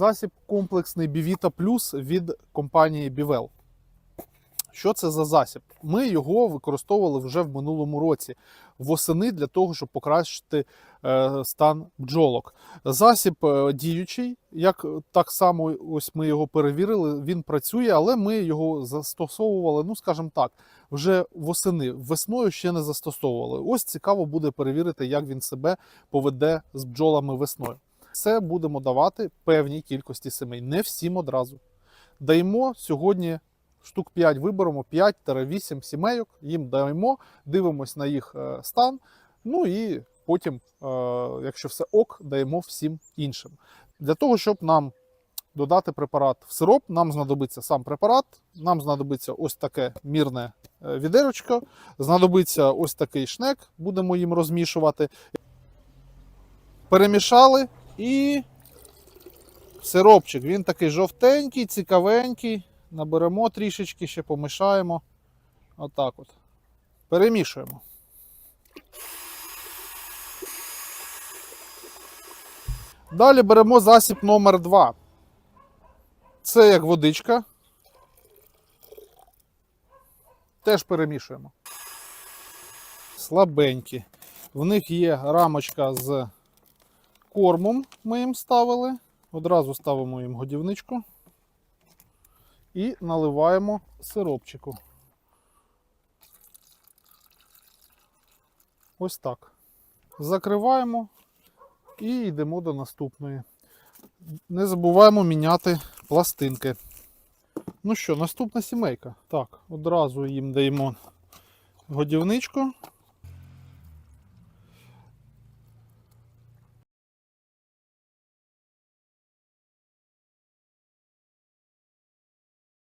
Засіб комплексний Бівіта Плюс від компанії Бівел. Що це за засіб? Ми його використовували вже в минулому році восени для того, щоб покращити е, стан бджолок. Засіб е, діючий, як так само ось ми його перевірили, він працює, але ми його застосовували, ну скажімо так, вже восени. Весною ще не застосовували. Ось цікаво буде перевірити, як він себе поведе з бджолами весною. Це будемо давати певній кількості сімей, не всім одразу. Даємо сьогодні штук 5 виберемо 5-8 сімейок, їм даємо, дивимось на їх е, стан. Ну і потім, е, якщо все ок, даємо всім іншим. Для того, щоб нам додати препарат в сироп, нам знадобиться сам препарат, нам знадобиться ось таке мірне е, відерочко, знадобиться ось такий шнек, будемо їм розмішувати. Перемішали і сиропчик. Він такий жовтенький, цікавенький. Наберемо трішечки, ще помішаємо. Отак от. Перемішуємо. Далі беремо засіб номер 2. Це як водичка. Теж перемішуємо. Слабенькі. В них є рамочка з кормом. Ми їм ставили. Одразу ставимо їм годівничку і наливаємо сиропчику. Ось так. Закриваємо і йдемо до наступної. Не забуваємо міняти пластинки. Ну що, наступна сімейка. Так, одразу їм даємо годівничку.